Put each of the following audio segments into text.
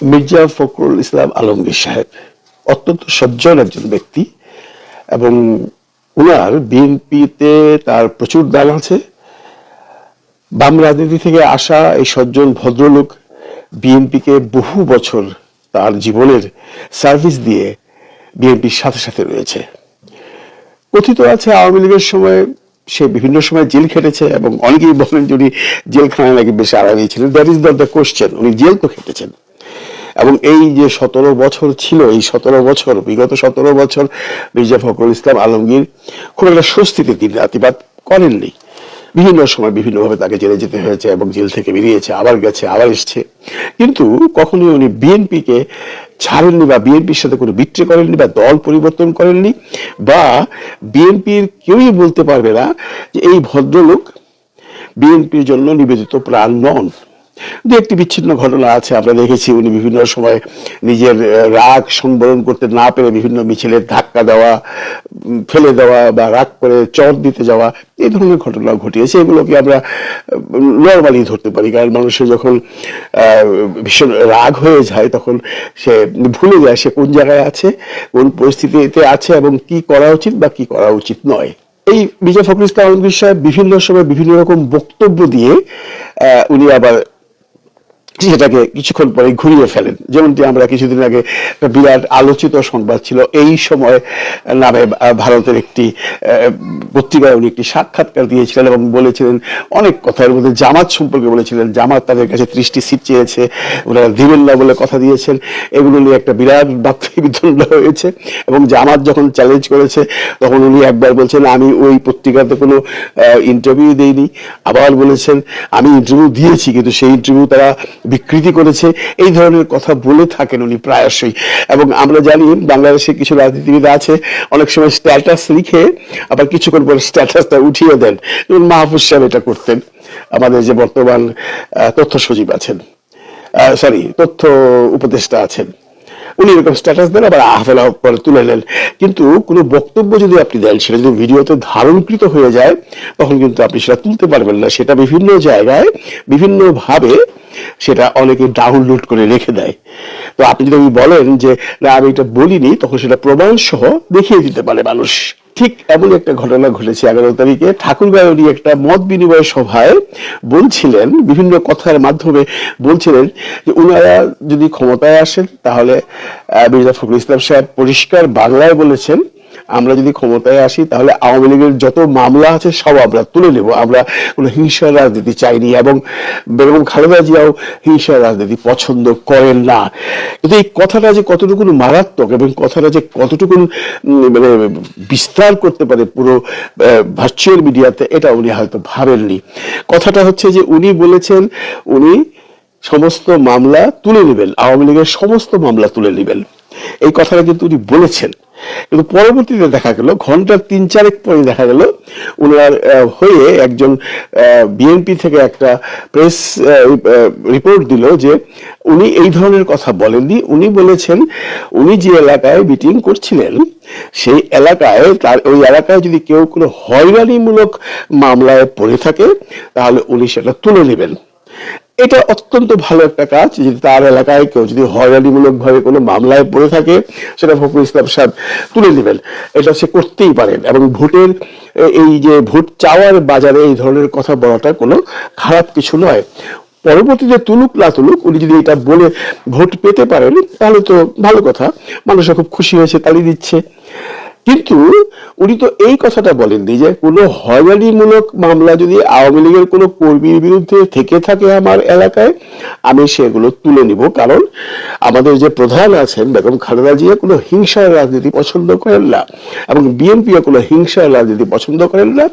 মির্জা ফখরুল ইসলাম আলমগীর সাহেব, অত্যন্ত সজ্জন একজন ব্যক্তি এবং উনার বিএনপিতে তার প্রচুর দান আছে। বাম রাজনীতি থেকে আসা এই সজ্জন ভদ্রলোক বিএনপিকে বহু বছর তার জীবনের সার্ভিস দিয়ে বিএনপির সাথে সাথে রয়েছে। কথিত আছে, আওয়ামী লীগের সময় সে বিভিন্ন সময় জেল খেটেছে এবং অনেকেই বলেন যে উনি জেলখানায় নাকি বেশি আরামে ছিলেন দ্যাট ইজ দ্য কোশ্চেন উনি জেল তো খেটেছেন। এবং এই যে সতেরো বছর ছিল, এই সতেরো বছর, বিগত সতেরো বছর মির্জা ফখরুল ইসলাম আলমগীর খুব একটা স্বস্তিতে দিন রাতিবাদ করেননি। বিভিন্ন সময় বিভিন্নভাবে তাকে জেলে যেতে হয়েছে এবং জেল থেকে বেরিয়েছে, আবার গেছে, আবার এসছে। কিন্তু কখনোই উনি বিএনপিকে ছাড়েননি বা বিএনপির সাথে কোনো বিক্রি করেননি বা দল পরিবর্তন করেননি বা বিএনপির কেউই বলতে পারবে না যে এই ভদ্রলোক বিএনপির জন্য নিবেদিত প্রাণ নন। দু একটি বিচ্ছিন্ন ঘটনা আছে, আমরা দেখেছি উনি বিভিন্ন সময় নিজের রাগ সংবরণ করতে না পেরে বিভিন্ন মিছিলের ধাক্কা দেওয়া ফেলে দেওয়া বা রাগ করে চর দিতে যাওয়া, এই ধরনের ঘটনা ঘটিয়েছে। এগুলোকে আমরা নর্মালি ধরতে পারি, কারণ মানুষের যখন ভীষণ রাগ হয়ে যায়, তখন সে ভুলে যায় সে কোন জায়গায় আছে, কোন পরিস্থিতিতে আছে এবং কি করা উচিত বা কি করা উচিত নয়। এই বিজয় ফখরুল ইসলাম আলমগীর সাহেব বিভিন্ন সময় বিভিন্ন রকম বক্তব্য দিয়ে উনি আবার সেটাকে কিছুক্ষণ পরে ঘুরিয়ে ফেলেন। যেমনটি আমরা কিছুদিন আগে বিরাট আলোচিত সংবাদ ছিল, এই সময় নামে ভারতের একটি পত্রিকায় উনি একটি সাক্ষাৎকার দিয়েছিলেন এবং বলেছিলেন অনেক কথা এর মধ্যে, জামাত সম্পর্কে বলেছিলেন, জামাত তাদের কাছে ত্রিশটি সিট চেয়েছে, ওনারা দিবেন না বলে কথা দিয়েছেন, এগুলো নিয়ে একটা বিরাট বাক্যে বিদ্বন্দ্ব হয়েছে এবং জামাত যখন চ্যালেঞ্জ করেছে, তখন উনি একবার বলছেন, আমি ওই পত্রিকাতে কোনো ইন্টারভিউ দেইনি। আবার বলেছেন, আমি ইন্টারভিউ দিয়েছি, কিন্তু সেই ইন্টারভিউ তারা বিকৃতি করেছে, এই ধরনের কথা বলে থাকেন উনি প্রায়শই। এবং আমরা জানি বাংলাদেশে কিছু রাজনীতিবিদ আছে, অনেক সময় স্ট্যাটাস লিখে আবার কিছুক্ষণ পরে স্ট্যাটাসটা উঠিয়ে দেন। যেমন মাহফুজ সাহেব এটা করতেন, আমাদের যে বর্তমান তথ্য সচিব আছেন। সরি তথ্য উপদেষ্টা আছেন। উনি এরকম স্ট্যাটাস দেন, আবার আহফেলা পরে তুলে নেন। কিন্তু কোনো বক্তব্য যদি আপনি দেন, সেটা যদি ভিডিওতে ধারণকৃত হয়ে যায়, তখন কিন্তু আপনি সেটা তুলতে পারবেন না। সেটা বিভিন্ন জায়গায় বিভিন্নভাবে সেটা অনেকে ডাউনলোড করে রেখে দেয়। তো আপনি যদি বলেন যে, না, আমি এটা বলিনি, তখন সেটা প্রমাণ সহ দেখিয়ে দিতে পারে মানুষ। ঠিক এমন একটা ঘটনা ঘটেছে এগারো তারিখে। ঠাকুরগাঁও উনি একটা মত বিনিময় সভায় বলছিলেন, বিভিন্ন কথার মাধ্যমে বলছিলেন যে, উনারা যদি ক্ষমতায় আসেন, তাহলে মির্জা ফখরুল ইসলাম সাহেব পরিষ্কার বাংলায় বলেছেন আমরা যদি ক্ষমতায় আসি, তাহলে আওয়ামী লীগের যত মামলা আছে, সব আমরা তুলে নেব। আমরা কোনো হিংসার রাজনীতি চাইনি এবং বেগম খালেদা জিয়াও হিংসার রাজনীতি পছন্দ করেন না। কিন্তু এই কথাটা যে কতটুকু মারাত্মক এবং কথাটা যে কতটুকু মানে বিস্তার করতে পারে পুরো ভার্চুয়াল মিডিয়াতে এটা উনি হয়তো ভাবেননি। কথাটা হচ্ছে যে উনি বলেছেন, উনি সমস্ত মামলা তুলে নেবেন, আওয়ামী লীগের সমস্ত মামলা তুলে নেবেন। এই কথাটা কিন্তু উনি বলেছেন। কিন্তু পরবর্তীতে দেখা গেল, ঘণ্টার তিন চারেক পরে দেখা গেল, উনার হয়ে একজন বিএনপি থেকে একটা প্রেস রিপোর্ট দিল যে উনি এই ধরনের কথা বলেননি। উনি বলেছেন, উনি যে এলাকায় মিটিং করছিলেন, সেই এলাকায়, তার, ওই এলাকায় যদি কেউ কোনো হয়রানিমূলক মামলায় পড়ে থাকে, তাহলে উনি সেটা তুলে নেবেন। এটা অত্যন্ত ভালো একটা কাজ যে তার এলাকায় কেউ যদি হয়রানিমূলক ভাবে কোনো মামলায় পড়ে থাকে, সেটা ফখরুল ইসলাম সাহেব তুলে নেবেন। এটা সে করতেই পারেন এবং ভোটের, এই যে ভোট চাওয়ার বাজারে এই ধরনের কথা বলাটা কোনো খারাপ কিছু নয়। পরবর্তীতে তুলুক না তুলুক, উনি যদি এটা বলে ভোট পেতে পারেন, তাহলে তো ভালো কথা। মানুষরা খুব খুশি হয়েছে, তালি দিচ্ছে। কিন্তু উনি তো এই কথাটা বলেননি যে কোনো হয়রানিমূলক মামলা যদি আওয়ামী লীগের কোনো কর্মীর বিরুদ্ধে থেকে থাকে আমার এলাকায়, আমি সেগুলো তুলে নিব। কারণ আমাদের যে প্রধান আছেন বেগম খালেদা জিয়া কোনো হিংসার রাজনীতি পছন্দ করেন না এবং বিএনপিও কোনো হিংসার রাজনীতি পছন্দ করেন না।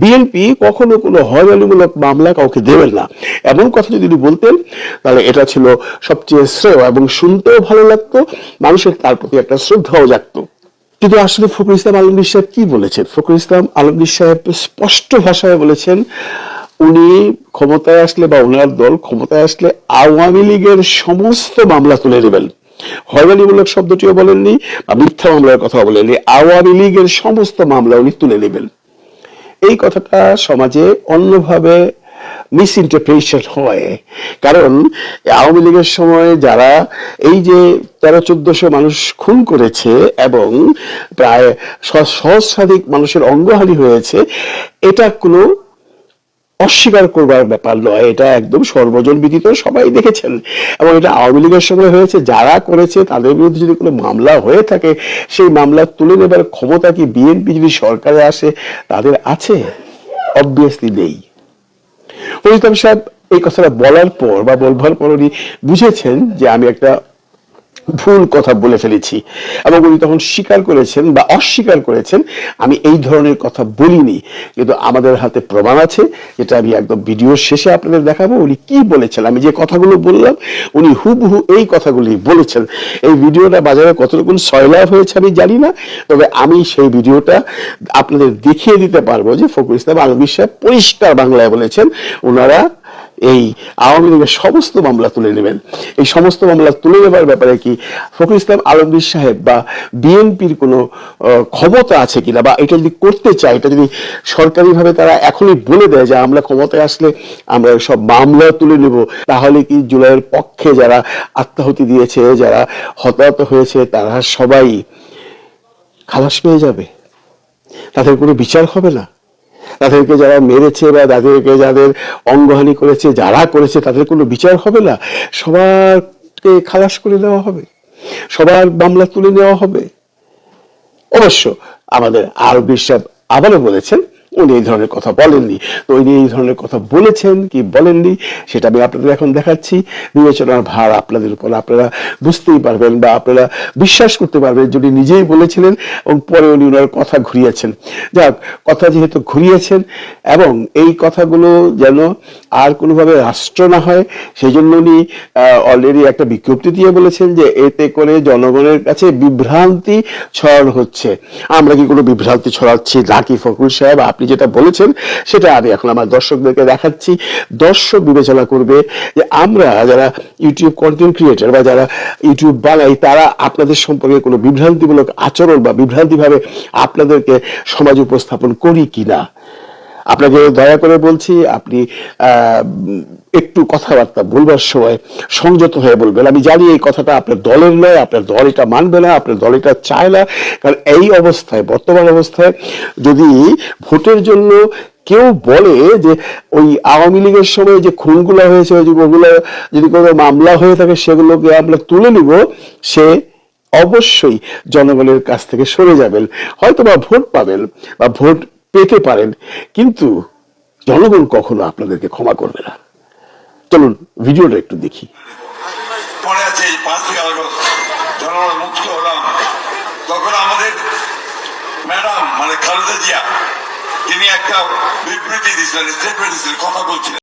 বিএনপি কখনো কোনো হয়রানিমূলক মামলা কাউকে দেবেন না। এমন কথা যদি উনি বলতেন, তাহলে এটা ছিল সবচেয়ে শ্রেয় এবং শুনতেও ভালো লাগতো, মানুষের তার প্রতি একটা শ্রদ্ধাও জাগতো। কিন্তু আসলে ফখরুল ইসলাম আলমগীর সাহেব কি বলেছেন? ফখরুল ইসলাম আলমগীর সাহেব স্পষ্ট ভাষায় বলেছেন, উনি ক্ষমতায় আসলে বা ওনার দল ক্ষমতায় আসলে আওয়ামী লীগের সমস্ত মামলা তুলে নেবেন হয়রানিমূলক শব্দটিও বলেননি বা মিথ্যা মামলার কথা বলেননি, আওয়ামী লীগের সমস্ত মামলা উনি তুলে নেবেন। এই কথাটা সমাজে অন্যভাবে মিস ইন্টারপ্রিটেশন হয়। কারণ আওয়ামী লীগের সময় যারা এই যে তেরো, চোদ্দশো মানুষ খুন করেছে এবং প্রায় সহস্রাধিক মানুষের অঙ্গহানি হয়েছে, এটা কোনো অস্বীকার করবার ব্যাপার নয়। এটা একদম সর্বজন বিদিত সবাই দেখেছেন। এবং এটা আওয়ামী লীগের সময় হয়েছে, যারা করেছে, তাদের বিরুদ্ধে যদি কোনো মামলা হয়ে থাকে, সেই মামলা তুলে নেবার ক্ষমতা কি বিএনপি, যদি সরকারে আসে, তাদের আছে? অবভিয়াসলি নেই। ফরিদাম সাহেব এই কথাটা বলার পর বা বলবার পর উনি বুঝেছেন যে আমি একটা ভুল কথা বলে ফেলেছি। এবং উনি তখন স্বীকার করেছেন বা অস্বীকার করেছেন, আমি এই ধরনের কথা বলিনি। কিন্তু আমাদের হাতে প্রমাণ আছে, যেটা আমি একদম ভিডিওর শেষে আপনাদের দেখাবো, উনি কি বলেছেন, আমি যে কথাগুলো বললাম, উনি হুবহু এই কথাগুলি বলেছেন। এই ভিডিওটা বাজারে কতটুকু সয়লাভ হয়েছে আমি জানি না, তবে আমি সেই ভিডিওটা আপনাদের দেখিয়ে দিতে পারব যে ফখরুল ইসলাম আলমগীর সাহেব পরিষ্কার বাংলায় বলেছেন, ওনারা এই আওয়ামী লীগের সমস্ত মামলা তুলে নেবেন। এই সমস্ত মামলা তুলে নেবার ব্যাপারে কি ফখরুল ইসলাম আলমগীর সাহেব বা বিএনপির কোনো ক্ষমতা আছে কিনা বা এটা যদি করতে চায়, এটা যদি সরকারিভাবে তারা এখনই বলে দেয় যে আমরা ক্ষমতায় আসলে আমরা সব মামলা তুলে নেব, তাহলে কি জুলাইয়ের পক্ষে যারা আত্মাহুতি দিয়েছে, যারা হতাহত হয়েছে, তারা সবাই খালাস পেয়ে যাবে? তাদের কোনো বিচার হবে না? তাদেরকে যারা মেরেছে বা তাদেরকে যাদের অঙ্গহানি করেছে, যারা করেছে, তাদের কোনো বিচার হবে না। সবারকে খালাস করে দেওয়া হবে। সবার মামলা তুলে নেওয়া হবে। অবশ্য আমাদের আর সাহেব আবারও বলেছেন উনি এই ধরনের কথা বলেননি। তো উনি এই ধরনের কথা বলেছেন, কি বলেননি, সেটা আমি আপনাদের এখন দেখাচ্ছি। বিবেচনার ভার আপনাদের উপর। আপনারা বুঝতেই পারবেন বা আপনারা বিশ্বাস করতে পারবেন যদি নিজেই বলেছিলেন এবং পরে উনি ওনার কথা ঘুরিয়েছেন। যাক, কথা যেহেতু ঘুরিয়েছেন এবং এই কথাগুলো যেন আর কোনোভাবে রাষ্ট্র না হয় সেই জন্য উনি অলরেডি একটা বিজ্ঞপ্তি দিয়ে বলেছেন যে এতে করে জনগণের কাছে বিভ্রান্তি ছড়ানো হচ্ছে। আমরা কি কোনো বিভ্রান্তি ছড়াচ্ছি? নাকি ফখরুল সাহেব, আপনি যেটা বলেছেন, সেটা আমি এখন আমার দর্শকদেরকে দেখাচ্ছি। দর্শক বিবেচনা করবে যে আমরা যারা ইউটিউব কন্টেন্ট ক্রিয়েটার বা যারা ইউটিউব বানাই, তারা আপনাদের সম্পর্কে কোনো বিভ্রান্তিমূলক আচরণ বা বিভ্রান্তিভাবে আপনাদেরকে সমাজ উপস্থাপন করি কি না আপনাকে দয়া করে বলছি, আপনি একটু কথাবার্তা বলবার সময় সংযত হয়ে বলবেন। আমি জানি এই কথাটা আপনার দলের নয়, আপনার দল এটা মানবে না, আপনার দল এটা চায় না। কারণ এই অবস্থায়, বর্তমান অবস্থায় যদি ভোটের জন্য কেউ বলে যে ওই আওয়ামী লীগের সময় যে খুনগুলো হয়েছে ওগুলো যদি কোনো মামলা হয়ে থাকে, সেগুলোকে আমরা তুলে নিব, সে অবশ্যই জনগণের কাছ থেকে সরে যাবেন। হয়তো বা ভোট পাবেন বা ভোট পেতে পারেন, কিন্তু জনগণ কখনো আপনাদেরকে ক্ষমা করবে না। চলুন, ভিডিওটা একটু দেখি। পরে আছে পাঁচ হলাম। তখন আমাদের ম্যাডাম মানে খালেদা জিয়া, তিনি একটা বিবৃতি দিয়েছিলেন স্টেটমেন্ট দিয়েছিলেন, কথা বলছিলেন।